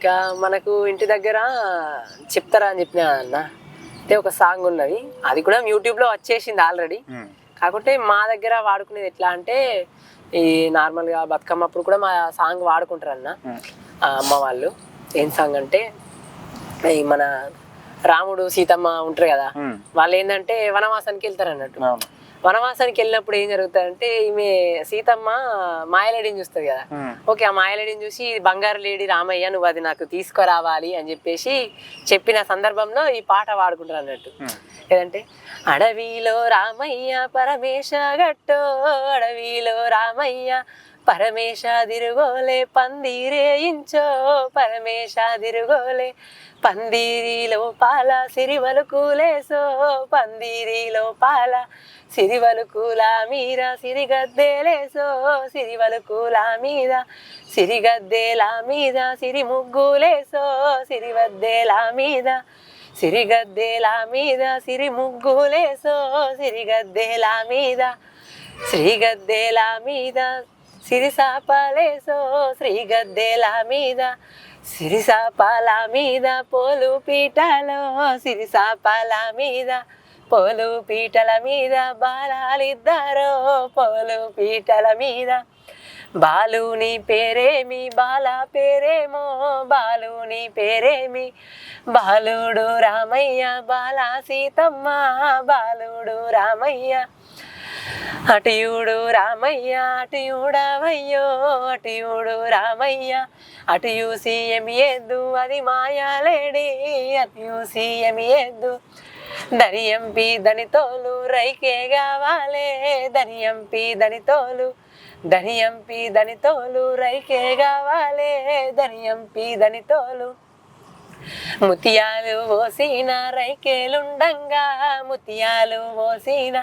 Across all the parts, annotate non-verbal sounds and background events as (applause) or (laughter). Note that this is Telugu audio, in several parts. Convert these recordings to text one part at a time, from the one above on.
ఇంకా మనకు ఇంటి దగ్గర చెప్తారా అని చెప్పిన అన్న. అంటే ఒక సాంగ్ ఉన్నది. అది కూడా యూట్యూబ్లో వచ్చేసింది ఆల్రెడీ. కాకుంటే మా దగ్గర వాడుకునేది ఎట్లా అంటే ఈ నార్మల్గా బతుకమ్మ అప్పుడు కూడా మా సాంగ్ వాడుకుంటారు అన్న. అమ్మ వాళ్ళు ఏం సాంగ్ అంటే ఈ మన రాముడు సీతమ్మ ఉంటారు కదా. వాళ్ళు ఏంటంటే వనవాసానికి వెళ్తారు అన్నట్టు. వనవాసానికి వెళ్ళినప్పుడు ఏం జరుగుతుందంటే ఈమె సీతమ్మ మాయలేడిని చూస్తుంది కదా. ఓకే ఆ మాయలేడిని చూసి "ఇది బంగారు లేడి రామయ్య నువ్వు అది నాకు తీసుకురావాలి అని చెప్పేసి చెప్పిన సందర్భంలో ఈ పాట వాడుకుంటారు అన్నట్టు. ఏదంటే అడవిలో రామయ్య పరమేశ గట్టో అడవిలో రామయ్య పరమేశ దిరుగోలే పందిరేయించో పరమేశ దిరుగోలే పందిరిలో పాల సిరివలుకులేసో పందిరిలో పాల సిరివలుకుల మీద సిరిగద్దేలేసో సిరివలు కూలా మీద సిరిగద్దేలా మీద సిరి ముగ్గులేసో సిరివద్దేలా మీద సిరిగద్దేలా మీద సిరి ముగ్గులేసో సిరిగద్దేలా మీద శ్రీగద్దేలా మీద సిరిసాపాలేసో శ్రీ గద్దెలా మీద సిరిసాపాల మీద పోలు పీటలో సిరిసాపాల మీద పోలు పీటల మీద బాలాలిద్దరో పోలు పీటల మీద బాలుని పేరేమి బాల పేరేమో బాలుని పేరేమి బాలుడు రామయ్య బాల సీతమ్మ బాలుడు రామయ్య అటుయుడు రామయ్య అటుయుడవయ్యో అటుయుడు రామయ్య. అటు చూసి ఎమి అది మాయాలేడి అటు చూసి ఎమి దని దనియంపి దనితోలు రైకే కావాలే. దనియంపి దనితోలు దనియంపి దనితోలు రైకే కావాలే. దనియంపి దనితోలు ముత్యాలు పోసిన రైకేలుండంగా ముత్యాలు పోసిన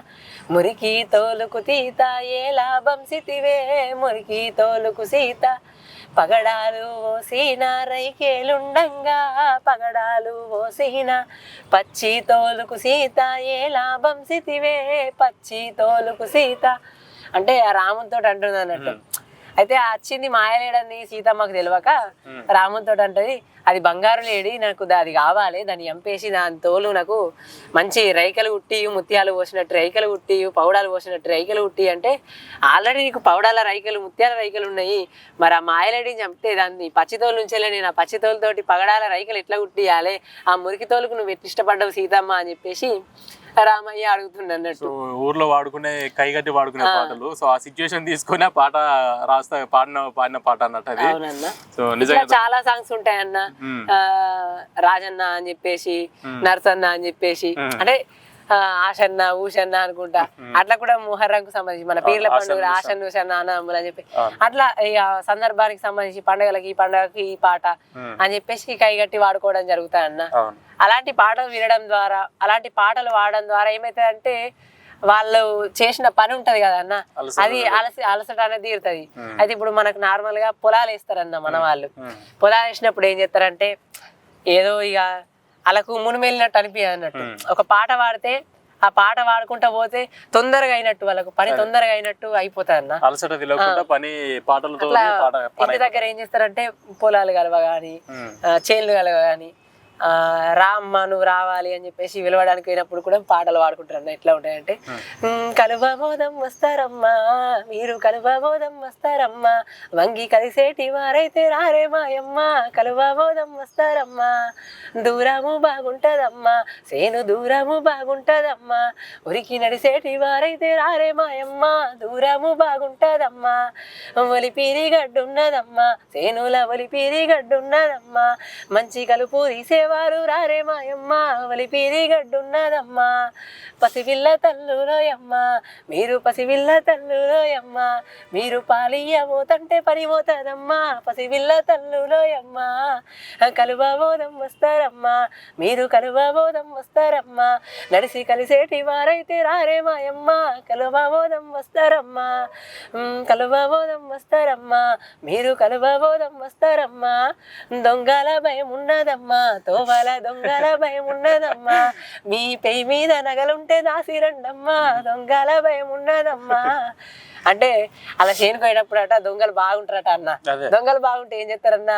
మురికి తోలుకు తీత ఏ లాభం సితివే మురికి తోలుకు సీత. పగడాలు పోసిన రైకేలుండంగా పగడాలు పోసిన పచ్చి తోలుకు సీత ఏ లాభం సితివే పచ్చి తోలుకు సీత. అంటే ఆ రాముతో అంటుంది అన్నట్టు అయితే ఆ వచ్చింది మాయలేడని సీతమ్మకు తెలియక రామునితో అంటది అది బంగారు లేడి నాకు అది కావాలి దాన్ని ఎంపేసి దాని తోలు నాకు మంచి రైకలు ఉట్టి ముత్యాలు పోసినట్టు రైకలు ఉట్టి పౌడాలు పోసినట్టు రైకలు ఉట్టి అంటే ఆల్రెడీ నీకు పౌడాల రైకలు ముత్యాల రైకలు ఉన్నాయి. మరి ఆ మాయలేడిని చంపితే దాన్ని పచ్చితోలు నుంచేలే నేను ఆ పచ్చితోలుతోటి పగడాల రైకలు ఎట్లా కుట్టియాలి? ఆ మురికి తోలుకు నువ్వు ఎట్లా ఇష్టపడ్డావు సీతమ్మ? అని చెప్పేసి రామయ్య అడుగుతుండ అన్నట్టు. ఊర్లో వాడుకునే కైగట్టి వాడుకునే పాటలు. సో ఆ సిచ్యువేషన్ తీసుకొని ఆ పాట రాస్తా పాడిన పాడిన పాట అన్నట్టు అది. సో నిజంగా చాలా సాంగ్స్ ఉంటాయన్న. మ్మ్. ఆ, రాజన్న అని చెప్పేసి నర్సన్న అని చెప్పేసి. అంటే ఆషన్న ఊషన్న అనుకుంటా. అట్లా కూడా ముహర్రంకు సంబంధించి మన పీర్ల పండుగ ఆషన్న ఊషన్న అన్నములు అని చెప్పి. అట్లా సందర్భానికి సంబంధించి పండుగలకి ఈ పండుగకి ఈ పాట అని చెప్పేసి కైగట్టి వాడుకోవడం జరుగుతాయన్న అవును. అలాంటి పాటలు వినడం ద్వారా అలాంటి పాటలు వాడడం ద్వారా ఏమైతుందంటే వాళ్ళు చేసిన పని ఉంటది కదా అన్న. అది అలసి అలసట అనేది తీరుతుంది. అయితే ఇప్పుడు మనకు నార్మల్గా పొలాలు వేస్తారన్న మన వాళ్ళు పొలాలు వేసినప్పుడు ఏం చేస్తారంటే ఏదో ఇక వాళ్ళకు మునిమెళ్ళినట్టు అనిపించదు అన్నట్టు. ఒక పాట పాడితే ఆ పాట పాడుకుంటా పోతే తొందరగా అయినట్టు వాళ్ళకు పని తొందరగా అయినట్టు అయిపోతుంది అన్న. అలసట పని పాటలతో ఇంటి దగ్గర ఏం చేస్తారంటే పొలాలు కలవ ఉమ్. చేన్లు కలవ కానీ రామ్మ నువ్వు రావాలి అని చెప్పేసి విలవడానికి పోయినప్పుడు కూడా పాటలు పాడుకుంటారు అన్న. ఎట్లా ఉంటాయంటే "ఉమ్, కలువబోధం వస్తారమ్మా మీరు కలువబోధం వస్తారమ్మా వంగి కలిసేటి వారైతే రారే మాయమ్మ కలువబోధం వస్తారమ్మా దూరము బాగుంటదమ్మా సేను దూరము బాగుంటదమ్మా ఉరికి నడిసేటి వారైతే రారే మాయమ్మ దూరము బాగుంటదమ్మా ఒలిపిరి గడ్డున్నదమ్మా సేనుల ఒలిపిరి గడ్డున్నదమ్మా మంచి కలుపు తీసేవారు రారే మాయమ్మ. వలిపీరి గడ్డున్నదమ్మా. పసిపిల్ల తల్లులోయమ్మ. మీరు పసిపిల్ల తల్లులోయమ్మ. మీరు పాలియ్యబోతంటే పని పోతుందమ్మా. పసిపిల్ల తల్లులోయమ్మ. కలువబోధం వస్తారమ్మా. మీరు కలువబోధం వస్తారమ్మా. నడిసి కలిసేటి వారైతే రారే మాయమ్మ. కలువబోధం వస్తారమ్మా. కలువబోధం వస్తారమ్మా మీరు కలువబోధం వస్తారమ్మా. దొంగల భయం ఉన్నదమ్మా తో దోవల దొంగల భయం ఉన్నదమ్మా. మీ పెయి మీద నగలుంటే దాసి రండమ్మా దొంగల భయం ఉన్నదమ్మా. అంటే అలా చేనుకోయేటప్పుడు అట దొంగలు బాగుంటారట అన్న. దొంగలు బాగుంటే ఏం చేస్తారన్న?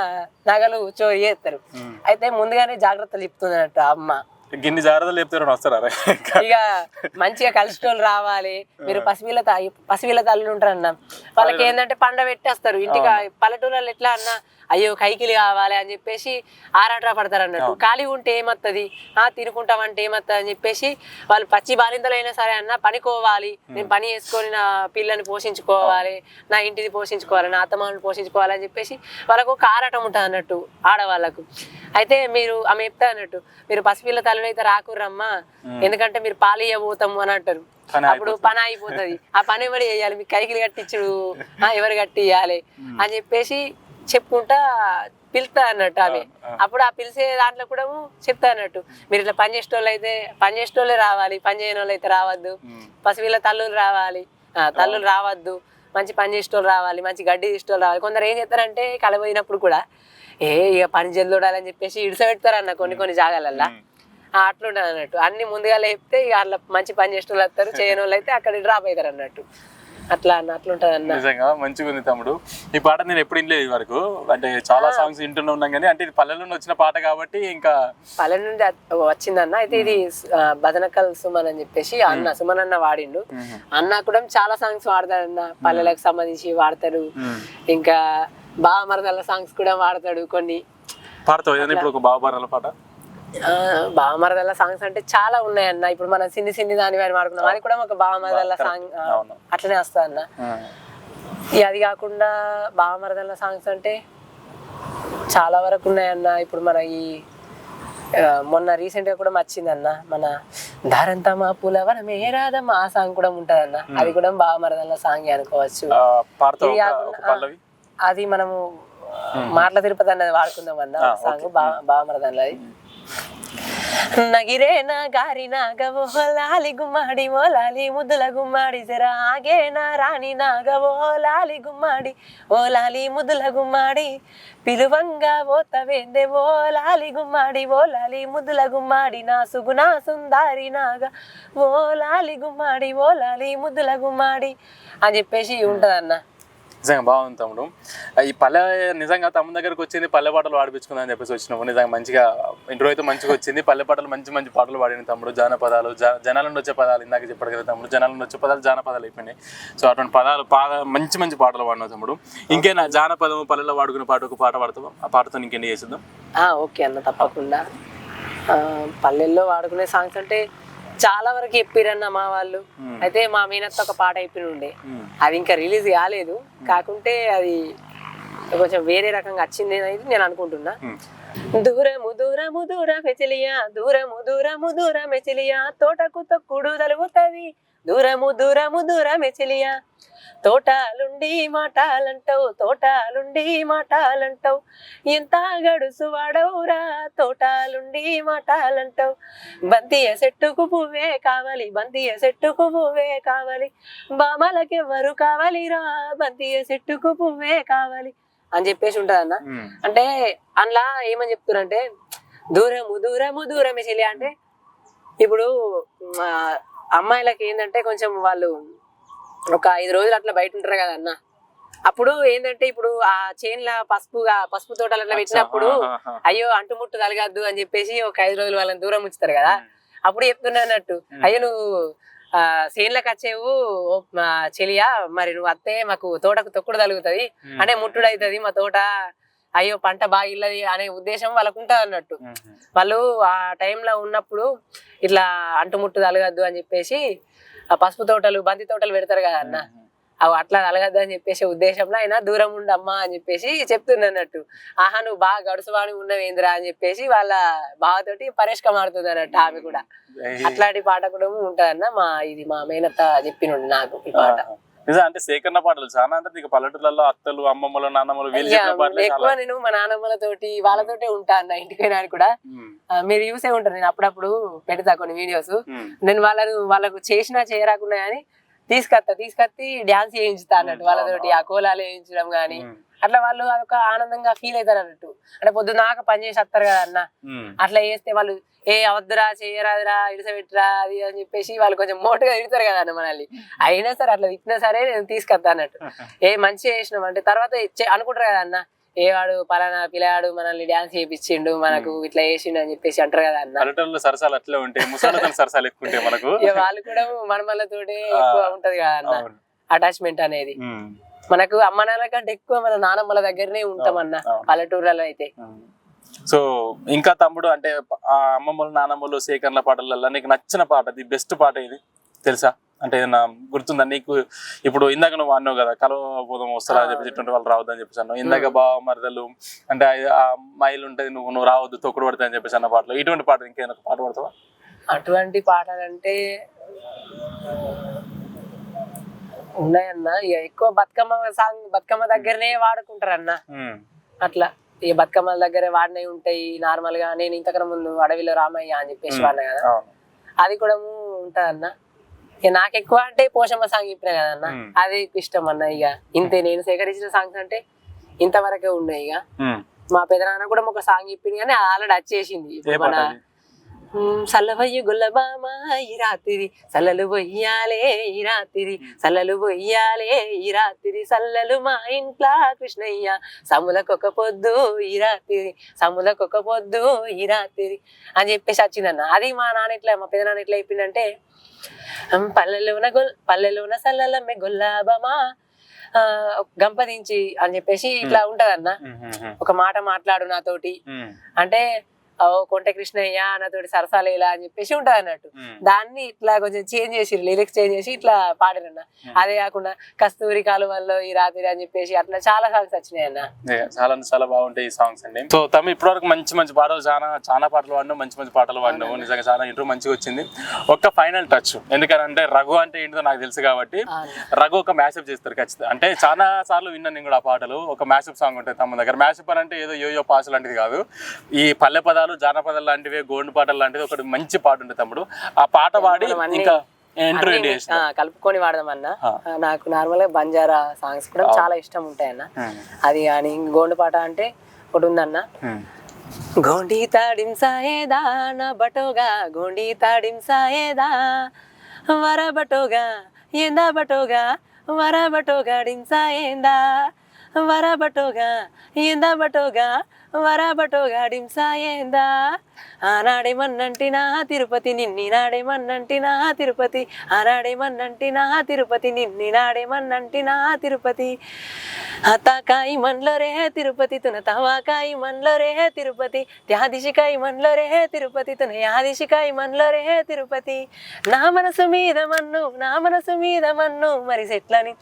నగలు చోరీ చేస్తారు. అయితే ముందుగానే జాగ్రత్తలు చెప్తుందన్నట్టు అమ్మ. గిన్ని జాగ్రత్తలు చెప్తారు వస్తారా? ఇక మంచిగా కలిసిటోళ్ళు రావాలి. మీరు పసిపిల్ల పసిపిల్ల తల్లులు ఉంటారు అన్న వాళ్ళకి ఏంటంటే పండ పెట్టేస్తారు. ఇంటికి పల్లెటూళ్ళలో ఎట్లా అన్న అయ్యో కైకిలి కావాలి అని చెప్పేసి ఆరాట పడతారు అన్నట్టు ఖాళీ ఉంటే ఏమత్తది? ఆ తినుకుంటామంటే ఏమత్తది అని చెప్పేసి వాళ్ళు పచ్చి బాలింతలైనా సరే అన్న పనికోవాలి. నేను పని చేసుకొని నా పిల్లని పోషించుకోవాలి నా ఇంటిని పోషించుకోవాలి నా అత్తమాలను పోషించుకోవాలి అని చెప్పేసి వాళ్ళకు ఒక ఆరాటం ఉంటుంది అన్నట్టు ఆడవాళ్ళకు. అయితే మీరు ఆమె చెప్తా అన్నట్టు మీరు పసిపిల్ల తల్లులు అయితే రాకుర్రమ్మా ఎందుకంటే మీరు పాలు ఇవ్వబోతాము అని అంటారు. అప్పుడు పని అయిపోతుంది. ఆ పని ఎవరు చేయాలి? మీకు కైకిలు కట్టించుడు. ఆ, ఎవరు కట్టియాలి అని చెప్పేసి చెప్పుకుంటా పిలుస్తా అన్నట్టు ఆమె. అప్పుడు ఆ పిలిచే దాంట్లో కూడా చెప్తా అన్నట్టు. మీరు ఇట్లా పని చేసేటోళ్ళు అయితే పని చేసేటోళ్ళే రావాలి పని చేయని వాళ్ళు అయితే రావద్దు. పసిపిల్ల తల్లులు రావాలి. ఆ, తల్లులు రావద్దు. మంచి పని చేసేటోళ్ళు రావాలి మంచి గడ్డి తీసేటోళ్ళు రావాలి. కొందరు ఏం చేస్తారంటే కలబోయినప్పుడు కూడా ఏ ఇక పని జల్లుడాలని చెప్పేసి ఇడిసబెడతారన్న కొన్ని కొన్ని జాగాలల్లా. ఆ, అట్లుంటది అన్నట్టు అన్ని ముందుగా చెప్తే ఇక అట్లా మంచి పని చేసిన వాళ్ళు వస్తారు (laughs) చేయని వాళ్ళు అయితే అక్కడ డ్రాప్ అవుతారు అన్నట్టు. అట్లా అన్న అట్లుంటది అన్న. నిజంగా మంచిగా ఉంది తమ్ముడు. ఈ పాట నేను ఎప్పుడు వినలేదు ఇది వరకు. అంటే చాలా సాంగ్స్ వింటూనే ఉన్నాం కానీ అంటే ఇది పల్లెల నుండి వచ్చిన పాట కాబట్టి ఇంకా పల్లె నుండి వచ్చిందన్న. అయితే ఇది ఆ, భజనకల్ సుమన్ అని చెప్పేసి అన్న సుమన్ అన్న వాడిండు. అన్న కూడా చాలా సాంగ్స్ వాడతాడన్న పల్లెలకు సంబంధించి వాడతారు ఇంకా బాగా మరదల సాంగ్స్ కూడా వాడతాడు కొన్ని. పాడతావు? ఇప్పుడు ఒక బాబారాల పాట? ఆ, బావమరదల సాంగ్స్ అంటే చాలా ఉన్నాయన్న. ఇప్పుడు మనం సిన్ని సిన్ని దాని వారి వాడుకున్నాం అది కూడా ఒక బావమరదల సాంగ్. అట్లనే వస్తుంది అన్న అది కాకుండా బావమరదల సాంగ్స్ అంటే చాలా వరకు ఉన్నాయన్న. ఇప్పుడు మన ఈ మొన్న రీసెంట్గా కూడా వచ్చిందన్న మన ధారంతమా పులవనమే రాదమ్మా ఆ సాంగ్ కూడా ఉంటదన్న. అది కూడా బావమరదల సాంగ్ అనుకోవచ్చు. అది మనము మాటల తిరుపతి అన్నది వాడుకుందాం అన్న సాంగ్ బామరదన్నది నగిరే నా గారి నాగవో లాలి గుమ్మాడి ఓ లాలి ముద్దుల గుమ్మాడి జర ఆగే నా రాణి నాగవో లాలి గుమ్మాడి ఓ లాలి ముద్దుల గుమ్మాడి పిలువంగా ఓతవేందే ఓ లాలి గుమ్మాడి ఓ లాలి ముద్దుల గుమ్మాడి నా సుగుణ సుందారి నాగ ఓ లాలి గుమ్మాడి ఓ లాలి ముద్దుల గుమ్మాడి అని చెప్పేసి ఉంటదన్న. నిజంగా బాగుంది తమ్ముడు. ఈ పల్లె నిజంగా తమ్ముడు దగ్గరకు వచ్చింది పల్లె పాటలు పాడిపించుకుందాం అని చెప్పేసి వచ్చినాము నిజంగా మంచిగా ఇంటర్వ్యూ అయితే మంచిగా వచ్చింది. పల్లె పాటలు మంచి మంచి పాటలు పాడిన తమ్ముడు. జానపదాలు జ జనాల నుండి వచ్చే పదాలు ఇందాక చెప్పాడు కదా తమ్ముడు. జనాల నుండి వచ్చే పదాలు జానపదాలు అయిపోయినాయి. సో అటువంటి పదాలు బాగా మంచి మంచి పాటలు పాడినావు తమ్ముడు. ఇంకేనా జానపదం పల్లెలో పాడుకునే పాట ఒక పాట పాడతాం ఆ పాటతో ఇంకేంటి చేసిద్దాం? ఓకే అన్న తప్పకుండా. పల్లెల్లో వాడుకునే సాంగ్స్ అంటే చాలా వరకు చెప్పిరన్న మా వాళ్ళు. అయితే మా మీనత్త ఒక పాట అయిపోయి ఉండే అది ఇంకా రిలీజ్ కాలేదు. కాకుంటే అది కొంచెం వేరే రకంగా వచ్చింది అనేది నేను అనుకుంటున్నా. దూరము దూరము దూర మెచిలియా. దూరము దూరము దూర మెచిలియా. తోటకు తొక్కుడు తలుగుతుంది. దూరము దూరము దూర మెచిలియా. తోటాలుండి మాటాలంటావు తోటాలుండి మాటాలంటావు. ఎంత గడుసు వాడవురా తోటాలుండి మాటాలంటావు బంతియ చెట్టుకు పువ్వే కావాలి బంతియ చెట్టుకు పువ్వే కావాలి. బామలకెవ్వరు కావాలిరా బంతియ చెట్టుకు పువ్వే కావాలి అని చెప్పేసి ఉంటదన్న అంటే అందులో ఏమని చెప్తున్నారంటే దూరము దూరము దూరమే చెల్లి. అంటే ఇప్పుడు అమ్మాయిలకి ఏంటంటే కొంచెం వాళ్ళు ఒక ఐదు రోజులు అట్లా బయట ఉంటారు కదా అన్న. అప్పుడు ఏంటంటే ఇప్పుడు ఆ చేన్ల పసుపుగా పసుపు తోటలు అట్లా పెట్టినప్పుడు. అయ్యో అంటుముట్టు తలగద్దు అని చెప్పేసి ఒక ఐదు రోజులు వాళ్ళని దూరం ఉంచుతారు కదా. అప్పుడు చెప్తున్నా అన్నట్టు అయ్యో నువ్వు ఆ చేన్లకు వచ్చేవు చెలియా మరి నువ్వు అత్తే మాకు తోటకు తొక్కుడు తలుగుతుంది అంటే ముట్టుడు అవుతుంది మా తోట అయ్యో పంట బాగా ఇల్లది అనే ఉద్దేశం వాళ్ళకు ఉంటుంది అన్నట్టు. వాళ్ళు ఆ టైంలో ఉన్నప్పుడు ఇట్లా అంటుముట్టు తలగద్దు అని చెప్పేసి ఆ పసుపు తోటలు బంతి తోటలు పెడతారు కదా అన్న. అవి అట్లా తలగద్దు అని చెప్పేసి ఉద్దేశంలో అయినా దూరం ఉండమ్మా అని చెప్పేసి చెప్తున్నట్టు ఆహా నువ్వు బాగా గడుసువాణి ఉన్నవేంద్రా అని చెప్పేసి వాళ్ళ బావతోటి పరేష్కం ఆడుతుంది అన్నట్టు ఆమె కూడా అట్లాంటి పాట కూడా ఉంటదన్న మా ఇది మా మేనత్త చెప్పినుండు నాకు ఈ పాట. నిజం అంటే సేకరణ పాటలు చాలా అంటే ఇక పల్లెటూళ్ళలో అత్తలు అమ్మమ్మలు నాన్నమ్మలు వీళ్ళు చెప్పిన పాటలు ఎక్కువ నేను మా నాన్నమ్మలతోటి వాళ్ళతోటే ఉంటా అన్న ఇంటికి వెళ్ళడానికి కూడా. మీరు చూసే ఉంటారు నేను అప్పుడప్పుడు పెడతా కొన్ని వీడియోస్. నేను వాళ్ళను వాళ్ళకు చేసినా చేయరాకున్నా కానీ తీసుకొస్తా తీసుకొచ్చి డాన్స్ చేయించుతా అన్నట్టు వాళ్ళతోటి ఆ కోలాలు వేయించడం ఉమ్. అట్లా వాళ్ళు అదొక ఆనందంగా ఫీల్ అవుతారు అన్నట్టు అంటే పొద్దున్నాక పని చేసి వస్తారు కదా అన్న. అట్లా చేస్తే వాళ్ళు ఏ అవద్దురా చేయరాదురా ఇడిసబెట్టురా అది అని చెప్పేసి వాళ్ళు కొంచెం మోటుగా తిడతారు కదా అన్న మనల్ని. అయినా సరే అట్లా తిట్టినా సరే నేను తీసుకొస్తా అన్నట్టు. (laughs) ఏ మంచి చేసినాం అంటే తర్వాత అనుకుంటారు కదా అన్న. ఏ వాడు పలానా పిల్లాడు మనల్ని డాన్స్ చేయించిండు మనకు ఇట్లా చేసిండు అని చెప్పేసి అంటారు కదా అన్న. పల్లెటూరులో సరసాలు అట్లే ఉంటాయి ముసలితో సరసాలు ఎక్కువ ఉంటాయి మనకు వాళ్ళు కూడా మనమలతోటే ఎక్కువ ఉంటది కదా అన్న. అటాచ్మెంట్ అనేది. మనకు అమ్మ నాన్న కంటే ఎక్కువ మన నానమ్మల దగ్గరనే ఉంటాం అన్న అవును. పల్లెటూర్లలో అయితే. సో ఇంకా తమ్ముడు అంటే ఆ అమ్మమ్మలు నానమ్మలు సేకరణ పాటలలో నీకు నచ్చిన పాట ది బెస్ట్ పాట ఇది తెలుసా? అంటే ఏదైనా గుర్తుందా? నీకు ఇప్పుడు ఇందాక నువ్వు అన్నావు కదా కలవ పోదాం వస్తారా అని చెప్పేసి ఇటువంటి వాళ్ళు రావద్దని చెప్పేసి అన్నావు. ఇందాక బావ మరదలు అంటే ఆ- మైలు ఉంటది నువ్వు నువ్వు రావద్దు తొక్కుడు పడతా అని చెప్పేసి అన్న పాటలు. ఇటువంటి పాట ఇంకేదైనా పాట పడతావా? అటువంటి పాటలంటే ఉన్నాయన్న. ఇక ఎక్కువ బతుకమ్మ సాంగ్ బతుకమ్మ దగ్గరనే వాడుకుంటారు అన్న. అట్లా ఈ బతుకమ్మల దగ్గరే వాడినవి ఉంటాయి నార్మల్గా నేను ఇంతకన్నా ముందు అడవిలో రామయ్య అని చెప్పేసి వాడినా కదా? అది కూడా ఉంటది అన్న ఇక నాకు ఎక్కువ అంటే పోషమ్మ సాంగ్ చెప్పిన కదా అన్న మ్మ్. అది ఇష్టం అన్న ఇక. ఇంతే నేను సేకరించిన సాంగ్స్ అంటే ఇంతవరకే ఉన్నాయి ఇక. మా పెదనాన్న కూడా ఒక సాంగ్ చెప్పింది కానీ ఆల్రెడీ వచ్చేసింది మన సల్లవయ్య గుల్లబామ ఈ రాత్రి. సల్లలు పొయ్యాలే ఈ రాత్రి. సల్లలు పొయ్యాలే ఈ రాత్రి. సల్లలు మా ఇంట్లో కృష్ణయ్య. సములకొక పొద్దు ఈ రాత్రి. సములకొక పొద్దు ఈ రాత్రి. అని చెప్పేసి వచ్చిందన్న. అది మా నాన్న ఎట్లా మా పెద్ద నాన్న ఎట్లా చెప్పిండంటే "అమ్, పల్లెలోన గొల్ పల్లెలోన సల్లలమ్మె గుల్లాబమా గంపదించి అని చెప్పేసి ఇట్లా ఉంటదన్న. ఒక మాట మాట్లాడు నాతోటి. అంటే కొంట కృష్ణయ్య నాతోటి సరసాలేలా అని చెప్పేసి ఉంటది అన్నట్టు. దాన్ని ఇట్లా కొంచెం చేంజ్ చేసి లిరిక్స్ చేంజ్ చేసి ఇట్లా పాడిరన్న. అదే కాకుండా కస్తూరి కాలువల్లో ఈ రాత్రి అని చెప్పేసి అట్లా చాలా సాంగ్స్ వచ్చినాయి అన్న. చాలా చాలా బాగుంటాయి ఈ సాంగ్స్ అండి. సో తమ్మి ఇప్పటివరకు మంచి మంచి పాటలు చాలా చాలా పాటలు పాడినావు మంచి మంచి పాటలు పాడినావు. నిజంగా చాలా ఇంటర్వ్యూ మంచిగా వచ్చింది. ఒక్క ఫైనల్ టచ్ ఎందుకంటే రఘు అంటే ఏంటో నాకు తెలుసు కాబట్టి రఘు ఒక మ్యాసప్ చేస్తారు ఖచ్చితంగా. అంటే చాలా సార్లు విన్నాను నేను కూడా ఆ పాటలు. ఒక మ్యాసప్ సాంగ్ ఉంటుంది తమ దగ్గర. మ్యాసప్ అని అంటే ఏదో యోయో పాస్ లాంటిది కాదు. ఈ పల్లె పదాలు జానపదాలు లాంటివి గోండు పాటలు లాంటిది ఒకటి మంచి పాట ఉంటుంది తమ్ముడు. ఆ పాట పాడి అన్ని- ఇంకా అన్ని, ఆ, కలుపుకొని వాడదామన్న నాకు నార్మల్గా బంజారా సాంగ్స్ కూడా చాలా ఇష్టం ఉంటాయి అన్న. అది కానీ గోండు పాట అంటే ఒకటి ఉందన్న. గోండి తాడిం సాయేదా నా బటోగా? గోండి తాడిం సాయేదా వర బటోగా? ఏందా బటోగా? వర బటోగా డింసా ఏందా వర బటోగా? ఏందా బటోగా? వర బటోగా డింసా ఏందా ఆనాడేమన్నంటినా తిరుపతి నిన్ని నాడేమన్నంటినా తిరుపతి. ఆనాడేమన్నంటినా తిరుపతి నిన్ని నాడేమన్నంటినా తిరుపతి. అతాకాయి మన్లో రే తిరుపతి తున తవాకాయి మన్లో రే తిరుపతి. త్యాదిశికాయి మన్లో రే తిరుపతి తున యాదిశికాయి మన్లో రే తిరుపతి. నా మనసు మీద మన్ను నా మనసు మీద మన్ను మరి సెట్లని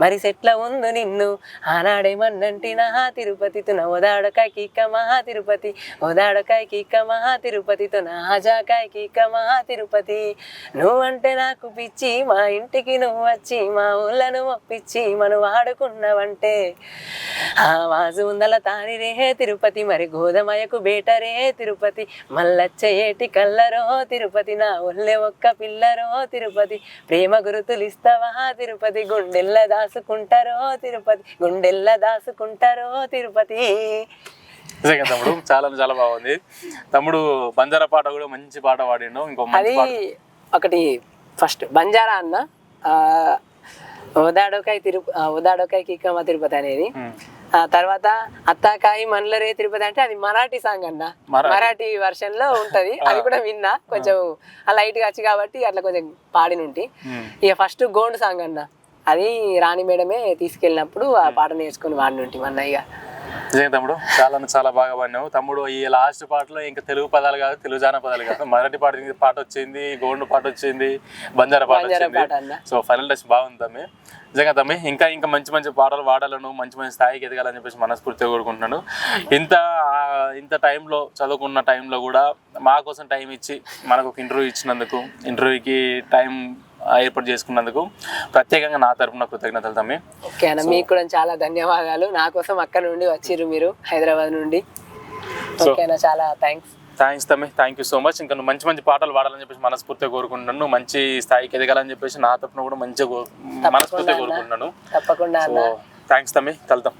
మరి సెట్ల ఉందు నిన్ను. ఆనాడే మన్నంటి తిరుపతి తున ఓదాడకాయ మహా తిరుపతి. ఓదాడకాయ కిక్క మహా తిరుపతితో తున కిక్క మహా తిరుపతి. నువ్వంటే నాకు పిచ్చి మా ఇంటికి నువ్వు వచ్చి మా ఊళ్ళను ఒప్పించి మనం వాడుకున్నావంటే. ఆ వాజు ఉందల తాని రే తిరుపతి మరి గోధమయకు బేటరే తిరుపతి. మల్లచ్చ ఏటి కల్లరో తిరుపతి నా ఒళ్ళె ఒక్క పిల్లరో తిరుపతి. ప్రేమ గురుతులు ఇస్తావా తిరుపతి గుండెల్ల దాసుకుంటారో తిరుపతి గుండెల్ల దాసుకుంటారో తిరుపతి. నిజంగా తమ్ముడు చాలా చాలా బాగుంది. తమ్ముడు బంజారా పాట కూడా మంచి పాట పాడిండు. ఇంకో అది ఒకటి ఫస్ట్ బంజారా అన్న. ఆ, ఓదాడోకాయ తిరు ఆ, ఓదాడోకాయ కిక్కమ్మ తిరుపతి అనేది. ఆ తర్వాత అత్తాకాయి మనలరే తిరుపతి అంటే అది మరాఠీ సాంగ్ అన్న. మరాఠీ. వర్షన్లో ఉంటది. అది కూడా విన్నా. కొంచెం ఆ లైట్గా వచ్చి కాబట్టి అట్లా కొంచెం పాడినుంటి. ఇక ఫస్ట్ గోండ్ సాంగ్ అన్న. అది రాణి మేడమే తీసుకెళ్ళినప్పుడు ఆ పాట నేర్చుకుని వాడినుంటి మన ఇక నిజంగా తమ్ముడు చాలా చాలా బాగా పాడినావు. తమ్ముడు ఈ లాస్ట్ పాటలో ఇంకా తెలుగు పదాలు కాదు తెలుగు జాన పదాలు కాదు. మరాఠీ పాట పాట వచ్చింది గోండు పాట వచ్చింది బంజారా పాట వచ్చింది. సో ఫైనల్ టచ్ బాగుంది తమ్మి. నిజంగా తమ్మి ఇంకా ఇంకా మంచి మంచి పాటలు పాడాలను మంచి మంచి స్థాయికి ఎదగాలని చెప్పేసి మనస్ఫూర్తిగా కోరుకుంటున్నాను. ఇంత ఇంత టైంలో చదువుకున్న టైంలో కూడా మా కోసం టైం ఇచ్చి మనకు ఒక ఇంటర్వ్యూ ఇచ్చినందుకు ఇంటర్వ్యూకి టైం ఏర్పాటు చేసుకున్నందుకు ప్రత్యేకంగా నా తరపున కృతజ్ఞతలు తమ్మి. ఓకే అన్న మీకు కూడా చాలా ధన్యవాదాలు. నా కోసం అక్కడ నుండి వచ్చిర్రు మీరు హైదరాబాద్ నుండి. ఓకే అన్న చాలా థ్యాంక్స్ థ్యాంక్స్ తమ్మి థ్యాంక్ యూ సో మచ్. ఇంకా నువ్వు మంచి మంచి పాటలు పాడాలని చెప్పేసి మనస్ఫూర్తిగా కోరుకుంటున్నాను. మంచి స్థాయికి ఎదగాలని చెప్పేసి నా తరపున కూడా మంచిగా మనస్ఫూర్తిగా కోరుకుంటున్నాను. తప్పకుండా థ్యాంక్స్ తమ్మి కలుద్దాం.